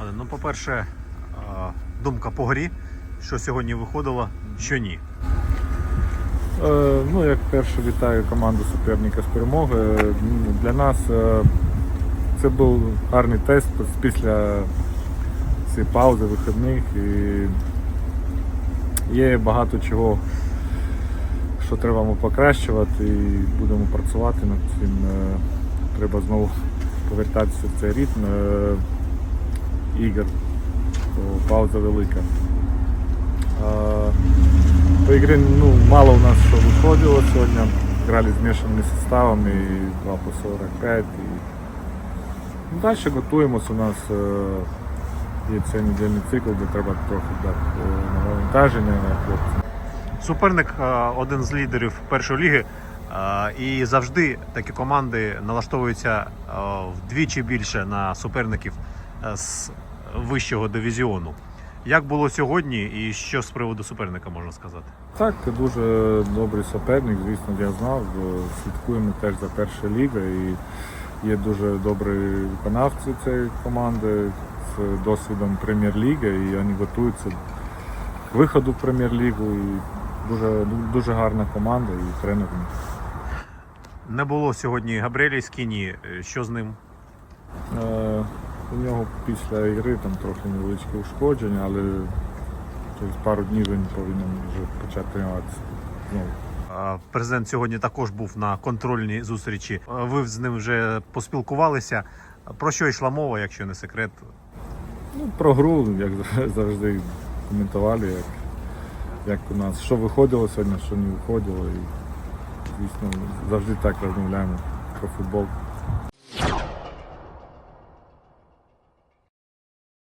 Але, Ну, по-перше, е, думка по грі, що сьогодні виходило, що ні. Е, Ну, як перше вітаю команду суперника з перемогою. Е, ну, Для нас е, це був гарний тест після цієї паузи вихідних. І є багато чого, що треба покращувати і будемо працювати над цим. Е, Треба знову повертатися в цей ритм ігор, бо пауза велика. По игре ну, мало у нас что выходило сегодня. Играли смешанными составами, и 2 по 45. И... Ну, дальше готуємось. У нас е, є цей недільний цикл, де треба трохи дати е, навантаження на хлопців. Суперник е, один з лідерів першої ліги. І завжди такі команди налаштовуються вдвічі більше на суперників з вищого дивізіону. Як було сьогодні, і що з приводу суперника можна сказати? Так, дуже добрий суперник, звісно, я знав. Слідкуємо теж за першою лігою і є дуже добрі виконавці цієї команди з досвідом прем'єр-ліги, і вони готуються к виходу в прем'єр-лігу. І дуже, дуже гарна команда і тренер. Не було сьогодні Габріелі Скіні. Е, Що з ним? Е, У нього після ігри там трохи невеличке ушкодження, але через пару днів він повинен вже почати тренуватися. знову. Президент сьогодні також був на контрольній зустрічі. Ви з ним вже поспілкувалися. Про що йшла мова, якщо не секрет? Ну, про гру, як завжди, коментували, як, як у нас, що виходило сьогодні, що не виходило. І, звісно, завжди так розмовляємо про футбол.